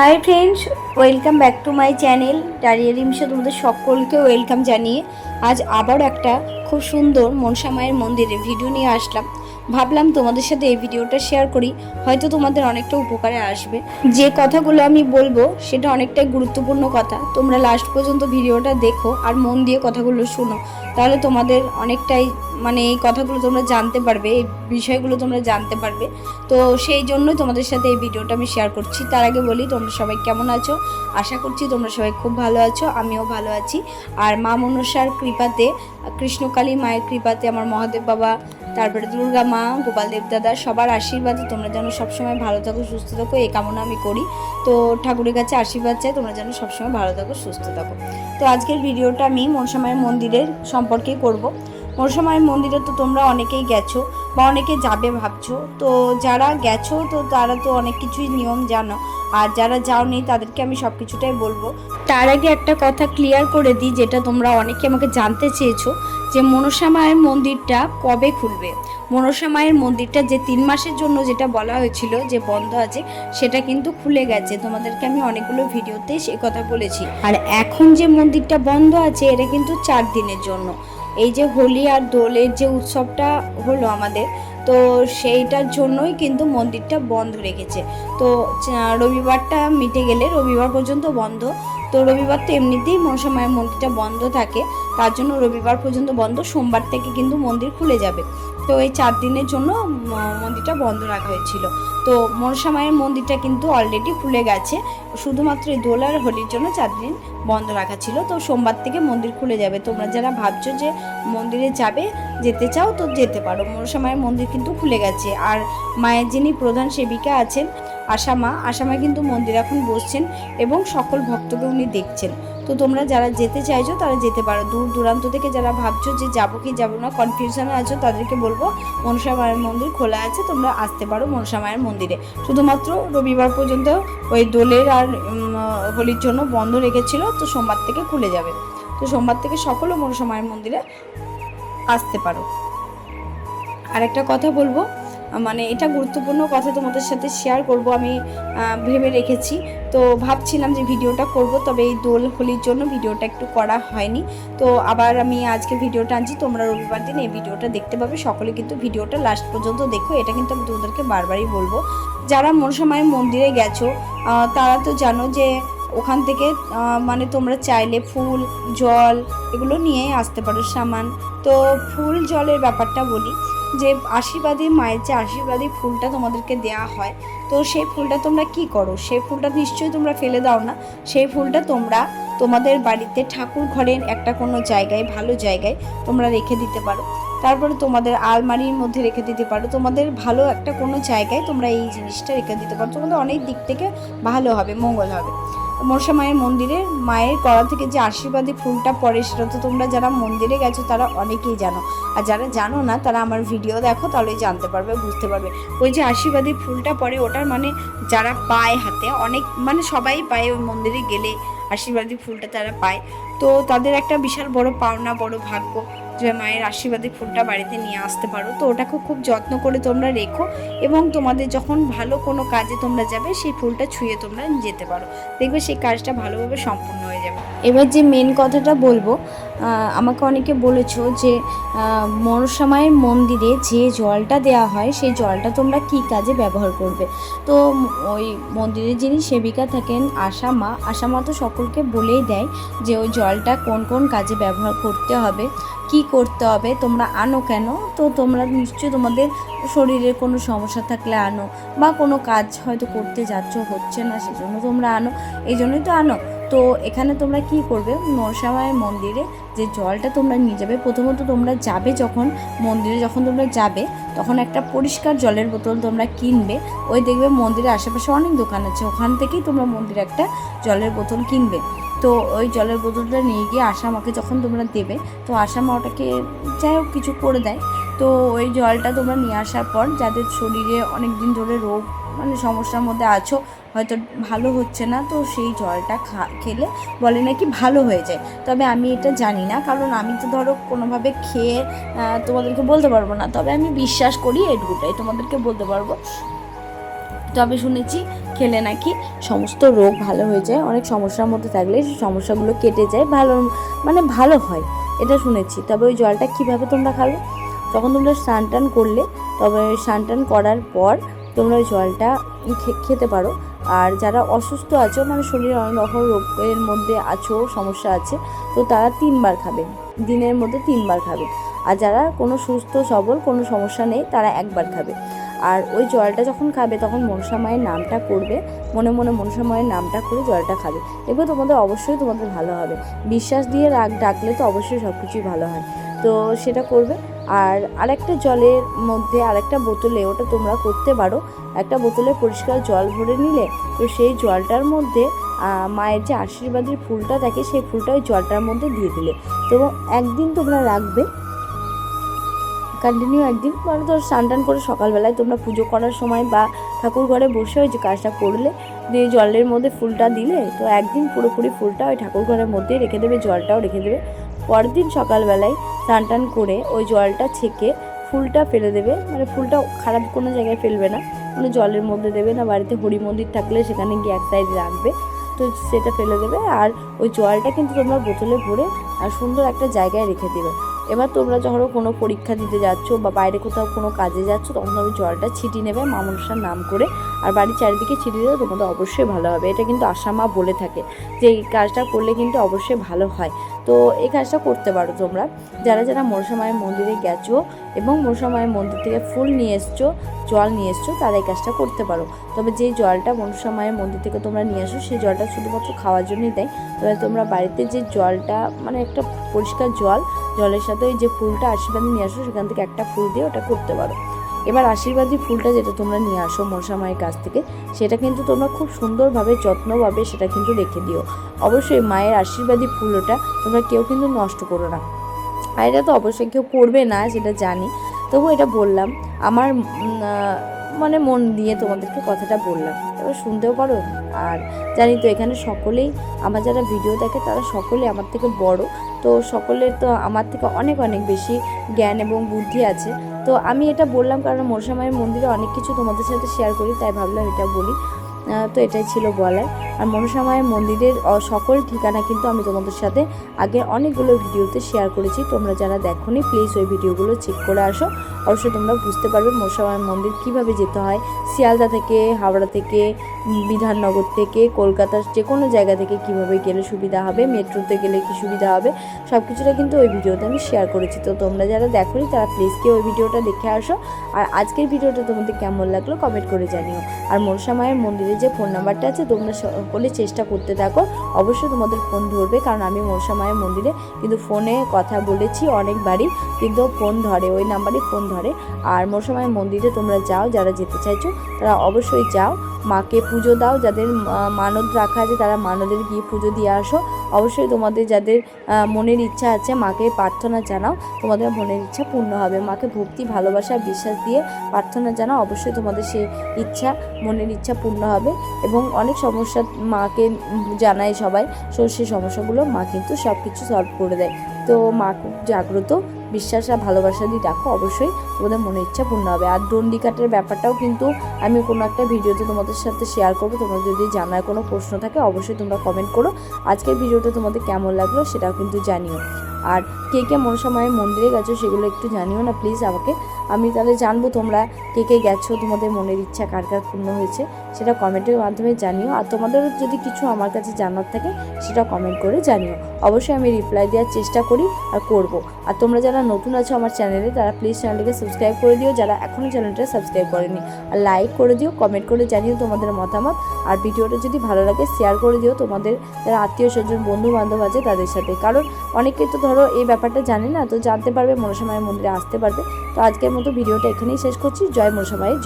Hi friends welcome back to my channel ডারিয়া রিমসে তোমাদের সকলকে ওয়েলকাম জানিয়ে আজ আবার একটা খুব সুন্দর মনসা মায়ের মন্দিরে ভিডিও নিয়ে আসলাম। ভাবলাম তোমাদের সাথে এই ভিডিওটা শেয়ার করি, হয়তো তোমাদের অনেকটা উপকারে আসবে। যে কথাগুলো আমি বলব, সেটা অনেকটাই গুরুত্বপূর্ণ কথা। তোমরা লাস্ট পর্যন্ত ভিডিওটা দেখো আর মন দিয়ে কথাগুলো শোনো, তাহলে তোমাদের অনেকটাই মানে এই কথাগুলো তোমরা জানতে পারবে, এই বিষয়গুলো তোমরা জানতে পারবে। তো সেই জন্যই তোমাদের সাথে এই ভিডিওটা আমি শেয়ার করছি। তার আগে বলি, তোমরা সবাই কেমন আছো? আশা করছি তোমরা সবাই খুব ভালো আছো, আমিও ভালো আছি। আর মা মনসার কৃপাতে, কৃষ্ণকালী মায়ের কৃপাতে আমার মহাদেব বাবা, তারপরে দুর্গা মা, গোপাল দেব দাদা, সবার আশীর্বাদে তোমরা যেন সবসময় ভালো থাকো, সুস্থ থাকো, এই কামনা আমি করি। তো ঠাকুরের কাছে আশীর্বাদ চাই, তোমরা যেন সবসময় ভালো থাকো, সুস্থ থাকো। তো আজকের ভিডিওটা আমি মনসামায়ের মন্দিরের সম্পর্কে করব। মনসামায়ের মন্দিরে তো তোমরা অনেকেই গেছো বা অনেকে যাবে ভাবছ। তো যারা গেছো, তো তারা তো অনেক কিছুই নিয়ম জানো। আর যারা যাওনি, তাদেরকে আমি সব কিছুটাই বলব। তার আগে একটা কথা ক্লিয়ার করে দিই, যেটা তোমরা অনেকে আমাকে জানতে চেয়েছো, যে মনসা মায়ের মন্দিরটা কবে খুলবে? মনসা মায়ের মন্দিরটা যে তিন মাসের জন্য যেটা বলা হয়েছিল, যে বন্ধ আছে, সেটা কিন্তু খুলে গেছে। তোমাদেরকে আমি অনেকগুলো ভিডিওতে সে কথা বলেছি। আর এখন যে মন্দিরটা বন্ধ আছে, এটা কিন্তু চার দিনের জন্য। এই যে হোলি আর দোলের যে উৎসবটা হলো আমাদের, তো সেইটার জন্যই কিন্তু মন্দিরটা বন্ধ রেখেছে। তো রবিবারটা মিটে গেলে রবিবার পর্যন্ত বন্ধ। তো রবিবার তো এমনিতেই মনসা মায়ের মন্দিরটা বন্ধ থাকে, তার জন্য রবিবার পর্যন্ত বন্ধ, সোমবার থেকে কিন্তু মন্দির খুলে যাবে। তো এই চার দিনের জন্য মন্দিরটা বন্ধ রাখা হয়েছিল। তো মনসা মায়ের মন্দিরটা কিন্তু অলরেডি খুলে গেছে, শুধুমাত্র এই দোল আর হোলির জন্য চার দিন বন্ধ রাখা ছিল। তো সোমবার থেকে মন্দির খুলে যাবে। তোমরা যারা ভাবছ যে মন্দিরে যাবে, যেতে চাও তো যেতে পারো। মনসা মায়ের মন্দির কিন্তু খুলে গেছে। আর মায়ের যিনি প্রধান সেবিকা আছেন আশামা আশামা কিন্তু মন্দির এখন বসছেন এবং সকল ভক্তকে উনি দেখছেন। তো তোমরা যারা যেতে চাইছো তারা যেতে পারো। দূর দূরান্ত থেকে যারা ভাবছ যে যাব কি যাব না কনফিউশনে আছো, তাদেরকে বলব মনসা মায়ের মন্দির খোলা আছে, তোমরা আসতে পারো মনসা মায়ের মন্দিরে। শুধুমাত্র রবিবার পর্যন্ত ওই দোলের আর হোলির জন্য বন্ধ রেখেছিল, তো সোমবার থেকে খুলে যাবে। তো সোমবার থেকে সকলে মনসা মায়ের মন্দিরে আসতে পারো। আর একটা কথা বলব মানে এটা গুরুত্বপূর্ণ কথা তোমাদের সাথে শেয়ার করব, আমি ভেবে রেখেছি। তো ভাবছিলাম যে ভিডিওটা করব, তবে এই দোল হোলির জন্য ভিডিওটা একটু করা হয়নি। তো আবার আমি আজকে ভিডিওটা আনছি, তোমরা রবিবার দিন এই ভিডিওটা দেখতে পাবে। সকলে কিন্তু ভিডিওটা লাস্ট পর্যন্ত দেখো, এটা কিন্তু আমি তোমাদেরকে বারবারই বলব। যারা মনসামায়ের মন্দিরে গেছো তারা তো জানো যে ওখান থেকে মানে তোমরা চাইলে ফুল, জল এগুলো নিয়ে আসতে পারো, সামান। তো ফুল, জলের ব্যাপারটা বলি। যে আশীর্বাদী মায়ের যে আশীর্বাদী ফুলটা তোমাদেরকে দেওয়া হয়, তো সেই ফুলটা তোমরা কি করো? সেই ফুলটা নিশ্চয়ই তোমরা ফেলে দাও না। সেই ফুলটা তোমরা তোমাদের বাড়িতে ঠাকুর ঘরের একটা কোনো জায়গায়, ভালো জায়গায় তোমরা রেখে দিতে পারো। তারপরে তোমাদের আলমারির মধ্যে রেখে দিতে পারো। তোমাদের ভালো একটা কোনো জায়গায় তোমরা এই জিনিসটা রেখে দিতে পারো। তোমাদের অনেক দিক থেকে ভালো হবে, মঙ্গল হবে। মনসা মায়ের মন্দিরে, মায়ের গলা থেকে যে আশীর্বাদী ফুলটা পড়ে সেটা তো তোমরা যারা মন্দিরে গেছো তারা অনেকেই জানো। আর যারা জানো না, তারা আমার ভিডিও দেখো, তাহলেই জানতে পারবে, বুঝতে পারবে। ওই যে আশীর্বাদী ফুলটা পড়ে, ওটার মানে যারা পায় হাতে, অনেক মানে সবাই পায় ওই মন্দিরে গেলে আশীর্বাদী ফুলটা তারা পায়। তো তাদের একটা বিশাল বড় পাওনা, বড় ভাগ্য। যে মায়ের আশীর্বাদী ফুলটা বাড়িতে নিয়ে আসতে পারো। তো ওটাকে খুব যত্ন করে তোমরা রেখো এবং তোমাদের যখন ভালো কোনো কাজে তোমরা যাবে, সেই ফুলটা ছুঁয়ে তোমরা যেতে পারো। দেখবে সেই কাজটা ভালোভাবে সম্পূর্ণ হয়ে যাবে। এবার যে মেন কথাটা বলব আমাকে অনেকে বলেছ যে আহ, মনসা মায়ের মন্দিরে যে জলটা দেওয়া হয় সেই জলটা তোমরা কি কাজে ব্যবহার করবে? তো ওই মন্দিরে যিনি সেবিকা থাকেন আশা মা আশা মা তো সকলকে বলেই দেয় যে ওই জলটা কোন কোন কাজে ব্যবহার করতে হবে কি করতে হবে তোমরা আনো কেন? তো তোমরা নিশ্চয়ই তোমাদের শরীরের কোনো সমস্যা থাকলে আনো বা কোনো কাজ হয়তো করতে যাচ্ছ হচ্ছে না সেজন্য তোমরা আনো এই জন্যই তো আনো। তো এখানে তোমরা কি করবে? মনসামায়ের মন্দিরে যে জলটা তোমরা নিয়ে যাবে, প্রথমত তোমরা যাবে যখন, মন্দিরে যখন তোমরা যাবে, তখন একটা পরিষ্কার জলের বোতল তোমরা কিনবে। ওই দেখবে মন্দিরের আশেপাশে অনেক দোকান আছে, ওখান থেকেই তোমরা মন্দিরে একটা জলের বোতল কিনবে। তো ওই জলের বোতলটা নিয়ে গিয়ে আশামাকে যখন তোমরা দেবে, তো আশামা ওটাকে যাই হোক কিছু করে দেয়। তো ওই জলটা তোমরা নিয়ে আসার পর যাদের শরীরে অনেক দিন ধরে রোগ মানে সমস্যার মধ্যে আছো, হয়তো ভালো হচ্ছে না, তো সেই জলটা খা, খেলে বলে নাকি ভালো হয়ে যায়। তবে আমি এটা জানি না, কারণ আমি তো ধরো কোনোভাবে খেয়ে তোমাদেরকে বলতে পারব না। তবে আমি বিশ্বাস করি এটুকুটাই, তোমাদেরকে বলতে পারব। তবে শুনেছি খেলে নাকি সমস্ত রোগ ভালো হয়ে যায়, অনেক সমস্যার মধ্যে থাকলে সেই সমস্যাগুলো কেটে যায়, ভালো মানে ভালো হয়, এটা শুনেছি। তবে ওই জলটা কীভাবে তোমরা খাবে? যখন তোমরা স্নান টান করলে, তবে স্নান টান করার পর তোমরা ওই জলটা খেতে পারো। আর যারা অসুস্থ আছো মানে শরীরে অনেক রকম রোগের মধ্যে আছো, সমস্যা আছে, তো তারা তিনবার খাবে। দিনের মধ্যে তিনবার খাবে। আর যারা কোনো সুস্থ, সবল, কোনো সমস্যা নেই, তারা একবার খাবে। আর ওই জলটা যখন খাবে, তখন মনসা মায়ের নামটা করবে। মনে মনে মনসা মায়ের নামটা করে জলটা খাবে। এবার তোমাদের অবশ্যই তোমাদের ভালো হবে। বিশ্বাস দিয়ে রাগ, ডাকলে তো অবশ্যই সব কিছুই ভালো হয়। তো সেটা করবে। আর আরেকটা জলের মধ্যে আরেকটা বোতলে ওটা তোমরা করতে পারো। একটা বোতলে পরিষ্কার জল ভরে নিলে তো সেই জলটার মধ্যে মায়ের যে আশীর্বাদের ফুলটা থাকে সেই ফুলটা ওই জলটার মধ্যে দিয়ে দিলে। তো একদিন তোমরা রাখবে। কন্টিনিউ একদিন। মানে ধর স্নান টান করে সকালবেলায় তোমরা পুজো করার সময় বা ঠাকুর ঘরে বসে ওই যে কাজটা করলে, দিয়ে জলের মধ্যে ফুলটা দিলে, তো একদিন পুরোপুরি ফুলটা ওই ঠাকুর ঘরের মধ্যেই রেখে দেবে, জলটাও রেখে দেবে। পরের দিন সকালবেলায় স্নান টান করে ওই জলটা ছেঁকে ফুলটা ফেলে দেবে। মানে ফুলটা খারাপ কোনো জায়গায় ফেলবে না। মানে জলের মধ্যে দেবে না, বাড়িতে হরি মন্দির থাকলে সেখানে গিয়ে এক সাইড রাখবে। তো সেটা ফেলে দেবে আর ওই জলটা কিন্তু তোমরা বোতলে ভরে আর সুন্দর একটা জায়গায় রেখে দেবে। এবার তোমরা যখন কোনো পরীক্ষা দিতে যাচ্ছ বা বাইরে কোথাও কোনো কাজে যাচ্ছ, তখন তুমি জলটা ছিটি নেবে মা মনসার নাম করে, আর বাড়ির চারিদিকে ছিটি দিলে তোমাদের অবশ্যই ভালো হবে। এটা কিন্তু আশা মা বলে থাকে যে এই কাজটা করলে কিন্তু অবশ্যই ভালো হয়। তো এই কাজটা করতে পারো তোমরা। যারা যারা মনসা মায়ের মন্দিরে গেছো এবং মনসা মায়ের মন্দির থেকে ফুল নিয়ে এসছো, জল নিয়ে এসছো তারা এই কাজটা করতে পারো। তবে যেই জলটা মনসা মায়ের মন্দির থেকে তোমরা নিয়ে আসো, সেই জলটা শুধুমাত্র খাওয়ার জন্যই দেয়। তবে তোমরা বাড়িতে যে জলটা মানে একটা পরিষ্কার জল, জলের সাথে ওই যে ফুলটা আশীর্বাদ নিয়ে আসো, সেখান থেকে একটা ফুল দিয়ে ওটা করতে পারো। এবার আশীর্বাদী ফুলটা যেটা তোমরা নিয়ে আসো মনসা মায়ের কাছ থেকে, সেটা কিন্তু তোমরা খুব সুন্দরভাবে, যত্নভাবে সেটা কিন্তু রেখে দিও। অবশ্যই মায়ের আশীর্বাদী ফুল ওটা তোমরা কেউ কিন্তু নষ্ট করো না। আর এটা তো অবশ্যই কেউ করবে না, সেটা জানি। তবু এটা বললাম। আমার মানে মন দিয়ে তোমাদেরকে কথাটা বললাম। এবার শুনতেও পারো। আর জানি তো এখানে সকলেই, আমার যারা ভিডিও দেখে তারা সকলে আমার থেকে বড়। তো সকলের তো আমার থেকে অনেক অনেক বেশি জ্ঞান এবং বুদ্ধি আছে। তো আমি এটা বললাম কারণ মনসা মায়ের মন্দিরে অনেক কিছু তোমাদের সাথে শেয়ার করি, তাই ভাবলাম এটা বলি। তো এটাই ছিল বলার। আর মনসা মায়ের মন্দিরের সকল ঠিকানা কিন্তু আমি তোমাদের সাথে আগে অনেকগুলো ভিডিওতে শেয়ার করেছি। তোমরা যারা দেখো নি প্লিজ ওই ভিডিওগুলো চেক করে আসো। অবশ্যই তোমরা বুঝতে পারবে মনসা মায়ের মন্দির কীভাবে যেতে হয়। শিয়ালদা থেকে, হাওড়া থেকে বিধাননগর থেকে, কলকাতার যে কোনো জায়গা থেকে কীভাবে গেলে সুবিধা হবে, মেট্রোতে গেলে কি সুবিধা হবে সব কিছুটা কিন্তু ওই ভিডিওতে আমি শেয়ার করেছি। তো তোমরা যারা দেখোনি, তারা প্লিজ কি ওই ভিডিওটা দেখে আসো। আর আজকের ভিডিওটা তোমাদের কেমন লাগল কমেন্ট করে জানিও। আর মনসা মায়ের মন্দিরে যে ফোন নাম্বারটা আছে, তোমরা সকলে চেষ্টা করতে থাকো। অবশ্যই তোমাদের ফোন ধরবে, কারণ আমি মনসা মায়ের মন্দিরে কিন্তু ফোনে কথা বলেছি অনেকবারই, কিন্তু ফোন ধরে, ওই নাম্বারই ফোন ধরে। আর মনসা মায়ের মন্দিরে তোমরা যাও, যারা যেতে চাইছো, তারা অবশ্যই যাও। মাকে পুজো দাও, যাদের মানত রাখা আছে তারা মানদের গিয়ে পুজো দিয়ে আসো। অবশ্যই তোমাদের যাদের মনের ইচ্ছা আছে মাকে প্রার্থনা জানাও, তোমাদের মনের ইচ্ছা পূর্ণ হবে। মাকে ভক্তি, ভালোবাসা, বিশ্বাস দিয়ে প্রার্থনা জানাও, অবশ্যই তোমাদের সেই ইচ্ছা, মনের ইচ্ছা পূর্ণ হবে। এবং অনেক সমস্যা মাকে জানায় সবাই সেই সমস্যাগুলো মা কিন্তু সব কিছু সলভ করে দেয়। তো মা খুব জাগ্রত বিশ্বাস আর ভালোবাসা দিয়ে রাখো অবশ্যই তোমাদের মনে ইচ্ছা পূর্ণ হবে। আর দণ্ডি কাটের ব্যাপারটাও কিন্তু আমি কোনো একটা ভিডিওতে তোমাদের সাথে শেয়ার করব। তোমাদের যদি জানার কোনো প্রশ্ন থাকে, অবশ্যই তোমরা কমেন্ট করো। আজকের ভিডিওটা তোমাদের কেমন লাগল সেটাও কিন্তু জানিও। আর কে কে মনসা মায়ের মন্দিরে গেছো সেগুলো একটু জানিও না প্লিজ আমাকে। আমি তাহলে জানব তোমরা কে কে গেছো, তোমাদের মনের ইচ্ছা কার কার পূর্ণ হয়েছে। সেটা কমেন্টের মাধ্যমে জানিও। আর তোমাদেরও যদি কিছু আমার কাছে জানার থাকে, সেটা কমেন্ট করে জানিও। অবশ্যই আমি রিপ্লাই দেওয়ার চেষ্টা করি আর করব। আর তোমরা যারা নতুন আছো আমার চ্যানেলে তারা প্লিজ চ্যানেলটিকে সাবস্ক্রাইব করে দিও। যারা এখনও চ্যানেলটা সাবস্ক্রাইব করেনি, আর লাইক করে দিও কমেন্ট করে জানিও তোমাদের মতামত। আর ভিডিওটা যদি ভালো লাগে শেয়ার করে দিও তোমাদের যারা আত্মীয় স্বজন বন্ধু বান্ধব আছে তাদের সাথে। কারণ অনেকে তো ধরো এই ব্যাপারটা জানে না, তো জানতে পারবে মনসা মায়ের মন্দিরে আসতে পারবে। তো আজকের মতো ভিডিওটা এখানেই শেষ করছি। জয় মনসা মায়ের জয়।